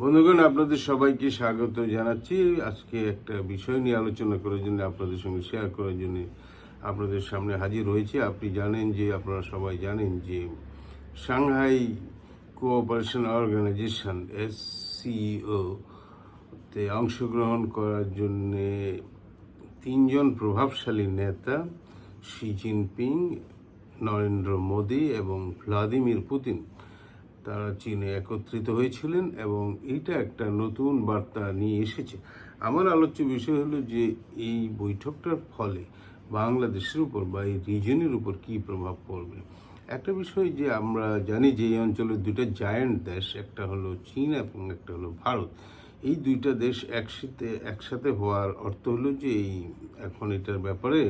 বন্ধুগণ, আপনাদের সবাইকে স্বাগত জানাচ্ছি। আজকে একটা বিষয় নিয়ে আলোচনা করার জন্য, আপনাদের সঙ্গে শেয়ার করার জন্য আপনাদের সামনে হাজির হয়েছে। আপনি জানেন যে, আপনারা সবাই জানেন যে সাংহাই কোঅপারেশন অর্গানাইজেশন এসসিও তে অংশগ্রহণ করার জন্যে তিনজন প্রভাবশালী নেতা শি জিনপিং নরেন্দ্র মোদী এবং ভ্লাদিমির পুতিন তারা চীনে একত্রিত হয়েছিলেন এবং এটা একটা নতুন বার্তা নিয়ে এসেছে। আমার আলোচ্য বিষয় হলো যে এই বৈঠকটার ফলে বাংলাদেশের উপর বা এই রিজনের উপর কী প্রভাব পড়বে? একটা বিষয় যে আমরা জানি যে এই অঞ্চলের দুইটা জায়ান্ট দেশ, একটা হলো চীন এবং একটা হলো ভারত। এই দুইটা দেশ একসাথে একসাথে হওয়ার অর্থ হলো যে এই এখন এটার ব্যাপারে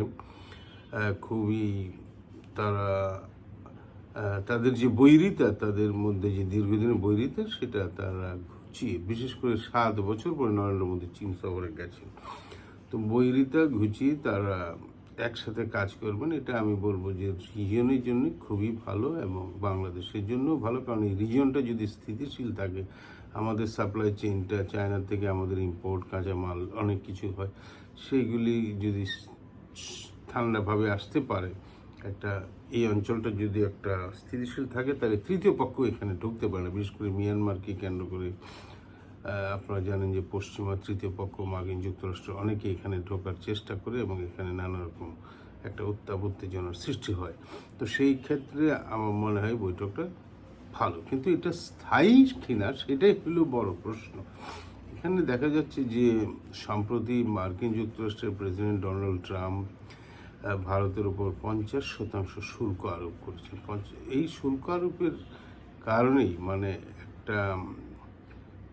খুবই তারা তাদের যে বৈরিতা, তাদের মধ্যে যে দীর্ঘদিনের বৈরিতা, সেটা তারা ঘুচিয়ে, বিশেষ করে সাত বছর পরে নরেন্দ্র মোদী চীন সফরে গেছেন। তো বৈরিতা ঘুচিয়ে তারা একসাথে কাজ করবেন, এটা আমি বলব যে রিজিয়নের জন্য খুবই ভালো এবং বাংলাদেশের জন্য ভালো, কারণ এই রিজিয়নটা যদি স্থিতিশীল থাকে, আমাদের সাপ্লাই চেইনটা চায়না থেকে আমাদের ইম্পোর্ট কাঁচামাল অনেক কিছু হয় সেইগুলি যদি ঠান্ডাভাবে আসতে পারে, একটা এই অঞ্চলটা যদি একটা স্থিতিশীল থাকে, তাহলে তৃতীয় পক্ষ এখানে ঢুকতে পারে না। বিশেষ করে মিয়ানমারকে কেন্দ্র করে আপনারা জানেন যে পশ্চিমা তৃতীয় পক্ষ, মার্কিন যুক্তরাষ্ট্র অনেকে এখানে ঢোকার চেষ্টা করে এবং এখানে নানা রকম একটা উত্তাপ, উত্তেজনার সৃষ্টি হয়। তো সেই ক্ষেত্রে আমার মনে হয় বৈঠকটা ভালো। কিন্তু এটা স্থায়ী কিনা, সেটাই হলো বড় প্রশ্ন। এখানে দেখা যাচ্ছে যে, সম্প্রতি মার্কিন যুক্তরাষ্ট্রের প্রেসিডেন্ট ডোনাল্ড ট্রাম্প ভারতের উপর পঞ্চাশ শতাংশ শুল্ক আরোপ করেছেন। এই শুল্ক আরোপের কারণেই মানে একটা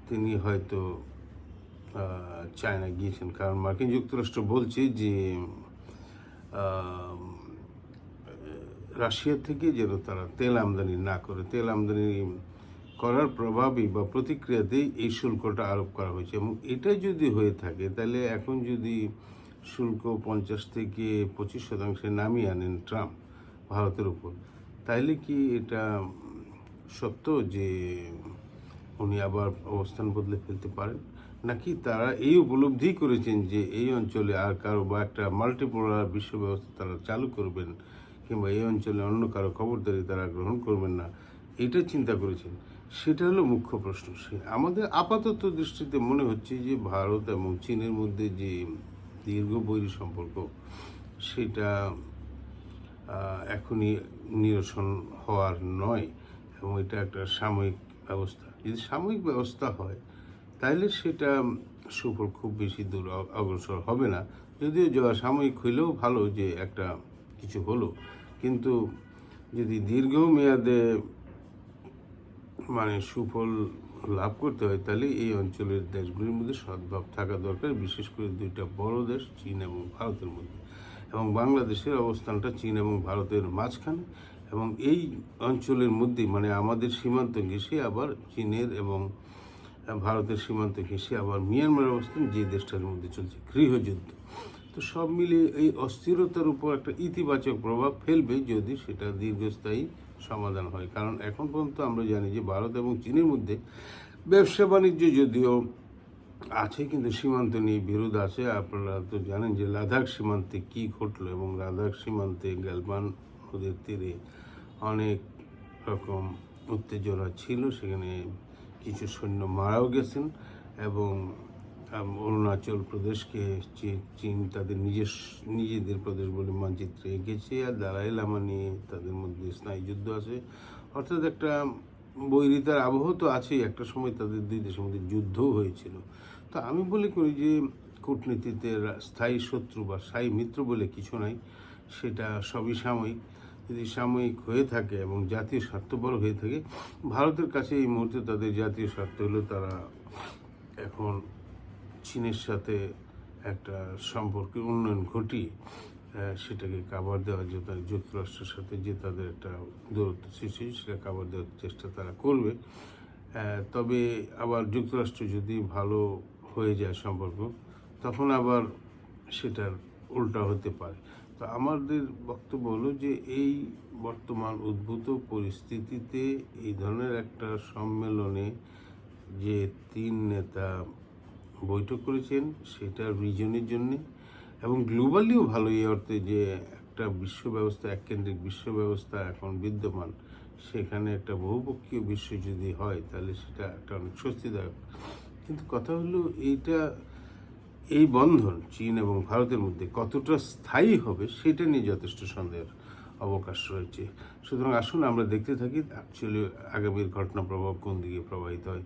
তিনি হয়তো চায়না গিয়েছেন। কারণ মার্কিন যুক্তরাষ্ট্র বলছে যে রাশিয়া থেকে যেন তারা তেল আমদানি না করে। তেল আমদানি করার প্রভাবই বা প্রতিক্রিয়াতেই এই শুল্কটা আরোপ করা হয়েছে। এবং এটা যদি হয়ে থাকে, তাহলে এখন যদি শুল্ক পঞ্চাশ থেকে পঁচিশ শতাংশে নামিয়ে আনেন ট্রাম্প ভারতের উপর। তাইলে কি এটা সত্য যে উনি আবার অবস্থান বদলে ফেলতে পারেন? নাকি তারা এই উপলব্ধি করেছেন যে এই অঞ্চলে আর কারও বা একটা মাল্টিপোলার বিশ্ব ব্যবস্থা তারা চালু করবেন কিংবা এই অঞ্চলে অন্য কারও খবরদারি তারা গ্রহণ করবেন না, এটা চিন্তা করেছেন? সেটা হলো মুখ্য প্রশ্ন। সে আমাদের আপাতত দৃষ্টিতে মনে হচ্ছে যে ভারত এবং চীনের মধ্যে যে দীর্ঘ বৈরী সম্পর্ক, সেটা এখনই নিরসন হওয়ার নয় এবং এটা একটা সাময়িক ব্যবস্থা। যদি সাময়িক ব্যবস্থা হয় তাহলে সেটা সুফল খুব বেশি দূর অগ্রসর হবে না। যদিও সাময়িক হইলেও ভালো যে একটা কিছু হলো, কিন্তু যদি দীর্ঘ মেয়াদে মানে সুফল লাভ করতে হয়, তাহলে এই অঞ্চলের দেশগুলির মধ্যে সদ্ভাব থাকা দরকার, বিশেষ করে দুইটা বড় দেশ, চীন এবং ভারতের মধ্যে। এবং বাংলাদেশের অবস্থানটা চীন এবং ভারতের মাঝখানে। এবং এই অঞ্চলের মধ্যে মানে আমাদের সীমান্ত ঘেঁষে আবার চীনের এবং ভারতের সীমান্ত ঘেঁষে আবার মিয়ানমারের অবস্থান, যে দেশটার মধ্যে চলছে গৃহযুদ্ধ। তো সব মিলিয়ে এই অস্থিরতার উপর একটা ইতিবাচক প্রভাব ফেলবে যদি সেটা দীর্ঘস্থায়ী সমাধান হয়। কারণ এখন পর্যন্ত আমরা জানি যে ভারত এবং চীনের মধ্যে ব্যবসা বাণিজ্য যদিও আছে, কিন্তু সীমান্ত নিয়ে বিরোধ আছে। আপনারা তো জানেন যে লাদাখ সীমান্তে কি ঘটলো এবং লাদাখ সীমান্তে গালবান নদীর তীরে অনেক রকম উত্তেজনা ছিল। সেখানে কিছু সৈন্য মারাও গেছেন এবং অরুণাচল প্রদেশকে চীন তাদের নিজের, নিজেদের প্রদেশ বলে মানচিত্রে এঁকেছে, আর দালাই লামা নিয়ে তাদের মধ্যে স্নায়ুযুদ্ধ আছে। অর্থাৎ একটা বৈরিতার আবহ তো আছেই, একটা সময় তাদের দুই দেশের মধ্যে যুদ্ধও হয়েছিল। তো আমি বলি করি যে, কূটনীতিতে স্থায়ী শত্রু বা স্থায়ী মিত্র বলে কিছু নাই, সেটা সবই সাময়িক। যদি সাময়িক হয়ে থাকে এবং জাতীয় স্বার্থপর হয়ে থাকে, ভারতের কাছে এই মুহূর্তে তাদের জাতীয় স্বার্থ হলো তারা এখন চীনের সাথে একটা সম্পর্কের উন্নয়ন ঘটিয়ে সেটাকে কাভার দেওয়ার যে তার যুক্তরাষ্ট্রের সাথে যে তাদের একটা দূরত্ব সৃষ্টি সেটা কাভার দেওয়ার চেষ্টা তারা করবে। তবে আবার যুক্তরাষ্ট্র যদি ভালো হয়ে যায় সম্পর্ক, তখন আবার সেটার উল্টা হতে পারে। তো আমাদের বক্তব্য হলো যে এই বর্তমান উদ্ভূত পরিস্থিতিতে এই ধরনের একটা সম্মেলনে যে তিন নেতা বৈঠক করেছেন সেটা রিজনের জন্য এবং গ্লোবালিও ভালো এই অর্থে যে একটা বিশ্ব ব্যবস্থা এককেন্দ্রিক বিশ্ব ব্যবস্থা এখন বিদ্যমান, সেখানে একটা বহুপক্ষীয় বিশ্ব যদি হয় তাহলে সেটা একটা অনেক স্বস্তিদায়ক। কিন্তু কথা হলো এইটা, এই বন্ধন চীন এবং ভারতের মধ্যে কতটা স্থায়ী হবে সেটা নিয়ে যথেষ্ট সন্দেহের অবকাশ রয়েছে। সুতরাং আসুন আমরা দেখতে থাকি অ্যাকচুয়ালি আগামীর ঘটনা প্রভাব কোন দিকে প্রবাহিত হয়।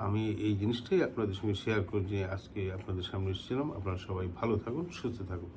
আমি এই জিনিসটাই আপনাদের সঙ্গে শেয়ার করে যে আজকে আপনাদের সামনে এসেছিলাম। আপনারা সবাই ভালো থাকুন, সুস্থ থাকুন।